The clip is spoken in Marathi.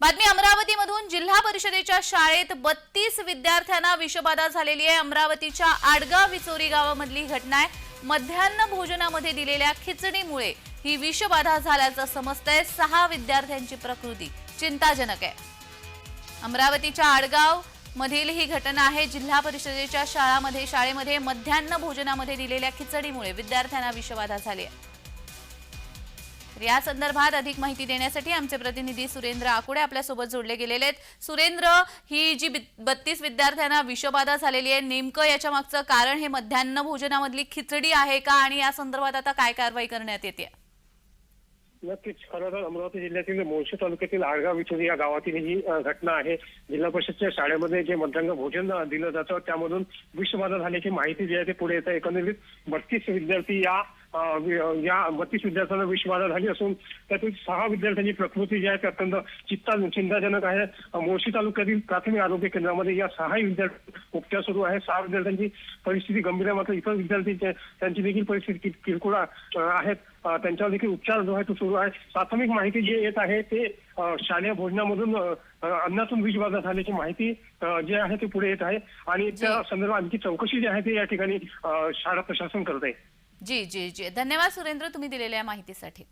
बातमी अमरावतीमधून जिल्हा परिषदेच्या शाळेत बत्तीस विद्यार्थ्यांना विषबाधा झालेली आहे. अमरावतीच्या आडगाव विचोरी गावामधली घटना आहे. मध्यान्ह भोजनामध्ये दिलेल्या खिचडीमुळे ही विषबाधा झाल्याचं समजतंय. सहा विद्यार्थ्यांची प्रकृती चिंताजनक आहे. अमरावतीच्या आडगाव मधील ही घटना आहे. जिल्हा परिषदेच्या शाळामध्ये शाळेमध्ये मध्यान्ह भोजनामध्ये दिलेल्या खिचडीमुळे विद्यार्थ्यांना विषबाधा झाली आहे. तर या संदर्भात अधिक माहिती देण्यासाठी आमचे प्रतिनिधी सुरेंद्र आकुडे आपल्यासोबत जोडले गेलेले आहेत. सुरेंद्र ही जी बत्तीस विद्यार्थ्यांना विषबाधा झालेली आहे नेमकं याच्या मागचं कारण हे मध्यान्ह भोजनामधली खिचडी आहे का? आणि या संदर्भात आता काय कारवाई करण्यात येते? नक्कीच. खरं तर अमरावती जिल्ह्यातील मोर्शी तालुक्यातील आडगाव इथून या गावातील ही घटना आहे. जिल्हा परिषदच्या शाळेमध्ये जे मध्यान्ह भोजन दिलं जातं त्यामधून विषबाधा झाल्याची माहिती जी आहे ते पुढे येतं एकंदरीत बत्तीस विद्यार्थी या या बत्तीस विद्यार्थ्यांना विषबाधा झाली असून त्यातील सहा विद्यार्थ्यांची प्रकृती जी आहे ती अत्यंत चिंता चिंताजनक आहे. मोर्शी तालुक्यातील प्राथमिक आरोग्य केंद्रामध्ये या सहाही विद्यार्थी उपचार सुरू आहे. सहा विद्यार्थ्यांची परिस्थिती गंभीर आहे. मात्र इतर विद्यार्थी त्यांची देखील परिस्थिती किरकोळ आहेत. त्यांच्यावर देखील उपचार जो आहे तो सुरू आहे. प्राथमिक माहिती जे येत आहे ते शालेय भोजनामधून अन्नातून विषबाधा झाल्याची माहिती जे आहे ते पुढे येत आहे. आणि त्या संदर्भात आणखी चौकशी जी आहे ते या ठिकाणी शाळा प्रशासन करत आहे. जी जी जी. धन्यवाद सुरेंद्र तुम्ही दिलेल्या माहितीसाठी.